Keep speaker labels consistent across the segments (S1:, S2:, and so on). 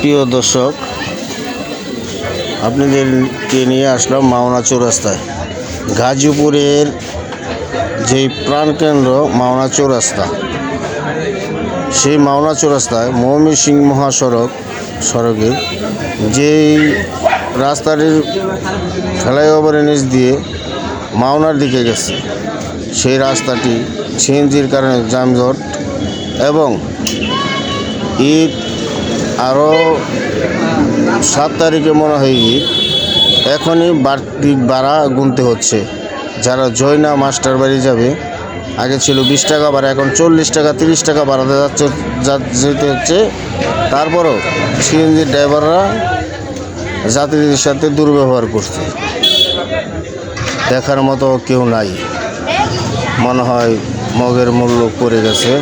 S1: প্রিয় দর্শক, আপনাদেরকে নিয়ে আসলাম মাওনা চৌরাস্তায়। গাজীপুরের যেই প্রাণকেন্দ্র মাওনা চৌরাস্তা, সেই মাওনা চৌরাস্তায় মৌমি সিং মহাসড়ক, সড়কে যেই রাস্তাটির ফ্লাইওভারের নিচ দিয়ে মাওনার দিকে গেছে, সেই রাস্তাটি সিএনজির কারণে যানজট এবং ঈদ আরও সাত তারিখে মনে হয় ঈদ। এখনই বাড়তি ভাড়া গুনতে হচ্ছে। যারা জয়না মাস্টার বাড়ি যাবে, আগে ছিল বিশ টাকা ভাড়া এখন চল্লিশ টাকা, তিরিশ টাকা বাড়াতে যাচ্ছে যেতে হচ্ছে। তারপরও সিএনজির ড্রাইভাররা যাত্রীদের সাথে দুর্ব্যবহার করছে। দেখার মতো কেউ নাই। মনে হয় মগের মূল্য পড়ে গেছে।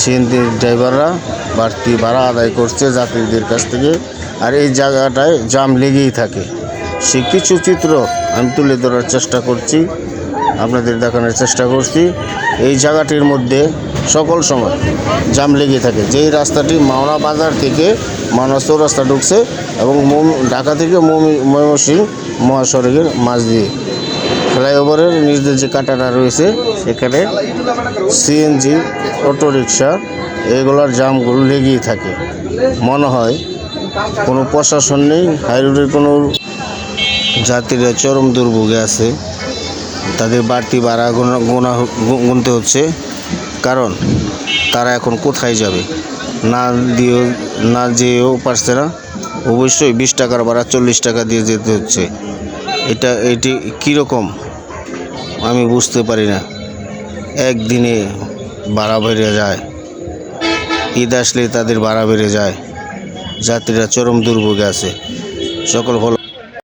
S1: সিএনজির ড্রাইভাররা বাড়তি ভাড়া আদায় করছে যাত্রীদের কাছ থেকে। আর এই জায়গাটায় জাম লেগেই থাকে। সে কিছু চিত্র আমি তুলে ধরার চেষ্টা করছি। আপনাদের দেখানোর চেষ্টা করছি। এই জায়গাটির মধ্যে সকল সময় জাম লেগে থাকে। যেই রাস্তাটি মাওনা বাজার থেকে মাওনা চৌরাস্তা ঢুকছে এবং ঢাকা থেকে মমি- ময়মনসিংহ মহাসড়কের মাঝ দিয়ে। ফ্লাইওভারের নিচে যে কাঁটাটা রয়েছে, সেখানে সিএনজি অটোরিকশা, এগুলোর জামগুলো লেগেই থাকে। মনে হয় কোনো প্রশাসন নেই, হাইরোডের কোনো যাত্রীরা চরম দুর্ভোগে আছে। তাদের বাড়তি ভাড়া গোনা গুনতে হচ্ছে। কারণ তারা এখন কোথায় যাবে? না দিয়েও, না যেয়েও পারছে না। অবশ্যই বিশ টাকার ভাড়া চল্লিশ টাকা দিয়ে যেতে হচ্ছে। এটা, এটি কীরকম? আমি বুঝতে পারি না। একদিনে বাড়া বেড়ে যায়। ঈদ আসলে তাদের বাড়া বেড়ে যায়। যাত্রীরা চরম দুর্ভোগে আছে। সকল ভালো